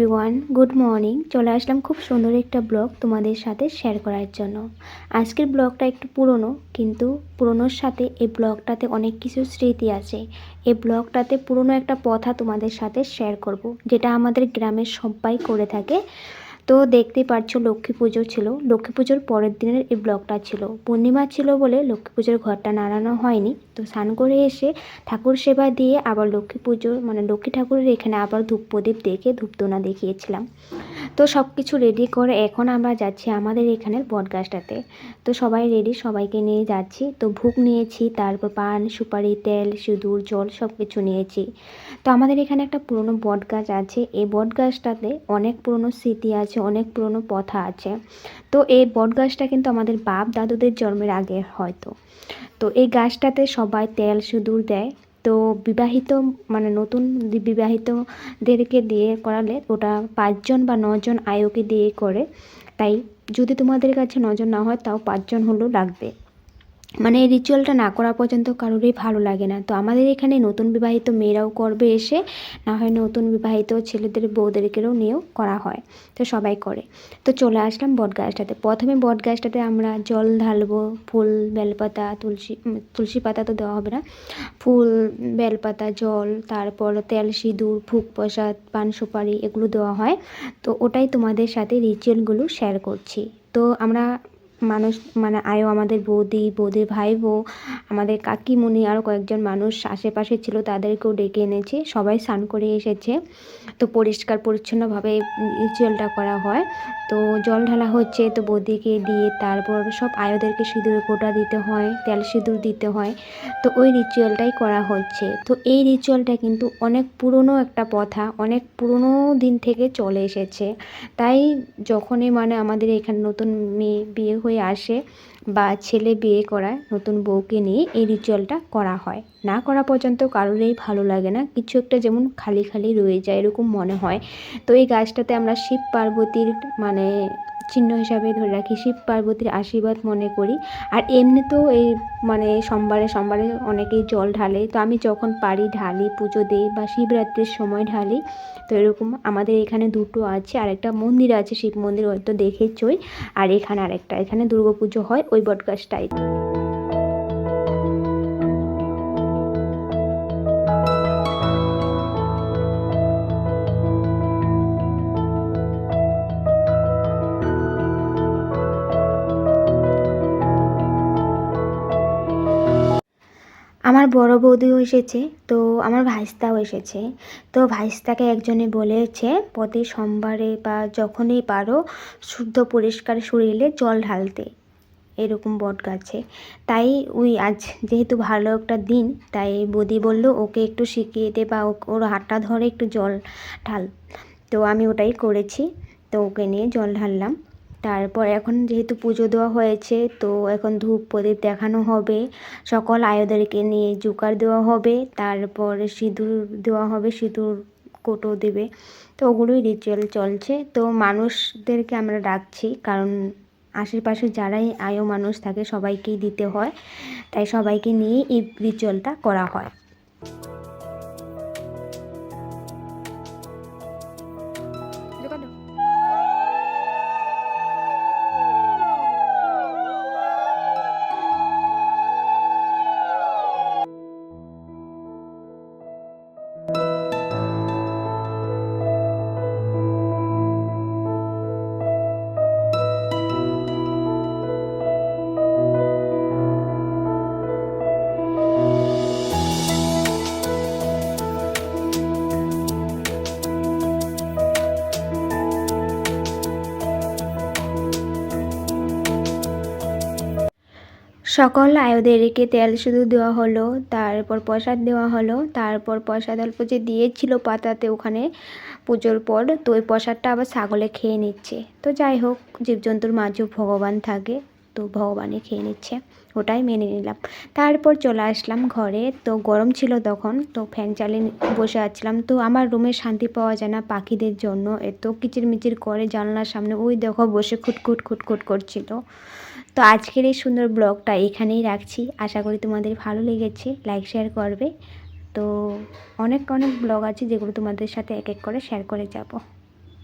Morning চলে আসলাম খুব সুন্দর একটা ব্লগ তোমাদের সাথে শেয়ার করার জন্য। আজকের ব্লগটা একটু পুরনো, কিন্তু পুরনোর সাথে এই ব্লগটাতে অনেক কিছু স্মৃতি আছে। এই ব্লগটাতে পুরনো একটা কথা তোমাদের সাথে শেয়ার করব, যেটা আমাদের গ্রামের সবাই করে থাকে। তো দেখতে পারছ লক্ষ্মী পুজো ছিল। লক্ষ্মী পুজোর পরের দিনের এই ব্লগটা ছিল। পূর্ণিমা ছিল বলে লক্ষ্মী পুজোর ঘরটা নাড়ানো হয়নি। তো স্নান করে এসে ঠাকুর সেবা দিয়ে আবার লক্ষ্মী পুজো মানে লক্ষ্মী ঠাকুরের এখানে আবার ধূপ প্রদীপ দেখে ধূপদোনা দেখিয়েছিলাম। তো সব কিছু রেডি করে এখন আমরা যাচ্ছি আমাদের এখানের বটগাছটাতে। তো সবাই রেডি সবাইকে নিয়ে যাচ্ছি। তো ভুগ নিয়েছি, তারপর পান, সুপারি, তেল, সিঁদুর, জল সব কিছু নিয়েছি। তো আমাদের এখানে একটা পুরনো বট গাছ আছে। এই বট গাছটাতে অনেক পুরনো স্মৃতি আছে, অনেক পুরনো পথা আছে। তো এই বট গাছটা কিন্তু আমাদের বাপ দাদুদের জন্মের আগে হয়তো। তো এই গাছটাতে সবাই তেল, সিঁদুর দেয়। তো বিবাহিত মানে নতুন বিবাহিতদেরকে দিয়ে করালে ওটা পাঁচজন বা নজন আয়োকে দিয়ে করে। তাই যদি তোমাদের কাছে নজন না হয়, তাও পাঁচজন হলেও লাগবে। মানে এই রিচুয়ালটা না করা পর্যন্ত কারোরই ভালো লাগে না। তো আমাদের এখানে নতুন বিবাহিত মেয়েরাও করবে এসে, না হয় নতুন বিবাহিত ছেলেদের বউদেরকেও নিয়েও করা হয়। তো সবাই করে। তো চলে আসলাম বট গাছটাতে প্রথমে বট গাছটাতে আমরা জল ঢালবো, ফুল, বেলপাতা, তুলসী তুলসী পাতা তো দেওয়া হবে না। ফুল, বেলপাতা, জল, তারপর তেল, সিঁদুর ফুক প্রসাদ, পান সুপারি এগুলো দেওয়া হয়। তো ওটাই তোমাদের সাথে রিচুয়ালগুলো শেয়ার করছি। তো আমরা মানুষ মানে আয়ো আমাদের বৌদি, বৌদির ভাই বউ আমাদের কাকিমুনি আরও কয়েকজন মানুষ আশেপাশে ছিল, তাদেরকেও ডেকে এনেছে। সবাই স্নান করে এসেছে। তো পরিষ্কার, পরিচ্ছন্নভাবে রিচুয়ালটা করা হয়। তো জল ঢালা হচ্ছে, তো বৌদিকে দিয়ে তারপর সব আয়োদেরকে সিঁদুর কোটা দিতে হয়, তেল সিঁদুর দিতে হয়। তো ওই রিচুয়ালটাই করা হচ্ছে। তো এই রিচুয়ালটা কিন্তু অনেক পুরনো একটা প্রথা, অনেক পুরনো দিন থেকে চলে এসেছে। তাই যখনই মানে আমাদের এখানে নতুন মেয়ে বিয়ে হয়ে আসে বা ছেলে বিয়ে করায়, নতুন বউকে নিয়ে এই রিচুয়ালটা করা হয়। না করা পর্যন্ত কারোরই ভালো লাগে না। কিছু একটা যেমন খালি খালি রয়ে যায়, এরকম মনে হয়। তো এই গাছটাতে আমরা শিব পার্বতীর মানে চিহ্ন হিসাবে ধরে রাখি। শিব পার্বতীর আশীর্বাদ মনে করি। আর এমনি তো এই মানে সোমবারে সোমবারে অনেকেই জল ঢালে। তো আমি যখন পারি ঢালি, পুজো দিই বা শিবরাত্রির সময় ঢালি, তো এরকম আমাদের এখানে দুটো আছে। আর একটা মন্দির আছে, শিব মন্দির হয়তো দেখেছই। আর এখানে আরেকটা। এখানে দুর্গাপুজো হয় ওই বটগাছটাই আমার বড় বৌদিও এসেছে, তো আমার ভাইস্তাও এসেছে। তো ভাইস্তাকে একজনে বলেছে প্রতি সোমবারে বা যখনই পারো, শুদ্ধ পরিষ্কার শরীরে জল ঢালতে। এরকম বট গাছে। তাই ওই আজ যেহেতু ভালো একটা দিন, তাই বৌদি বলল, ওকে একটু শিখিয়ে দে বা ওর হাতটা ধরে একটু জল ঢাল। তো আমি ওটাই করেছি, তো ওকে নিয়ে জল ঢাললাম। তারপর এখন যেহেতু পুজো দেওয়া হয়েছে, তো এখন ধূপ প্রদীপ দেখানো হবে। সকল আয়োদেরকে নিয়ে জোকার দেওয়া হবে, তারপর সিঁদুর দেওয়া হবে, সিঁদুর কোটো দেবে। তো ওগুলোই রিচুয়াল চলছে। তো মানুষদেরকে আমরা ডাকছি, কারণ আশেপাশে যারাই আয়ো মানুষ থাকে সবাইকেই দিতে হয়। তাই সবাইকে নিয়ে এই রিচুয়ালটা করা হয়। সকল আয়োদেরকে তেল শুধু দেওয়া হলো, তারপর প্রসাদ দেওয়া হলো, তারপর প্রসাদ অল্প যে দিয়েছিল পাতাতে ওখানে পুজোর পর, তো ওই প্রসাদটা আবার ছাগলে খেয়ে নিচ্ছে। তো যাই হোক, জীবজন্তুর মাঝেও ভগবান থাকে, তো ভগবানই খেয়ে নিচ্ছে, ওটাই মেনে নিলাম। তারপর চলে আসলাম ঘরে, তো গরম ছিল তখন, তো ফ্যান চালিয়ে বসে আছিলাম। তো আমার রুমে শান্তি পাওয়া যায় না পাখিদের জন্য, এত কিচিরমিচির করে জানলার সামনে, ওই দেখো বসে খুটখুট খুটখুট করছিল। তো আজকের এই সুন্দর ব্লগটা এখানেই রাখছি। আশা করি তোমাদের ভালো লেগেছে লাইক শেয়ার করবে। তো অনেক অনেক ব্লগ আছে যেগুলো তোমাদের সাথে এক এক করে শেয়ার করে যাব।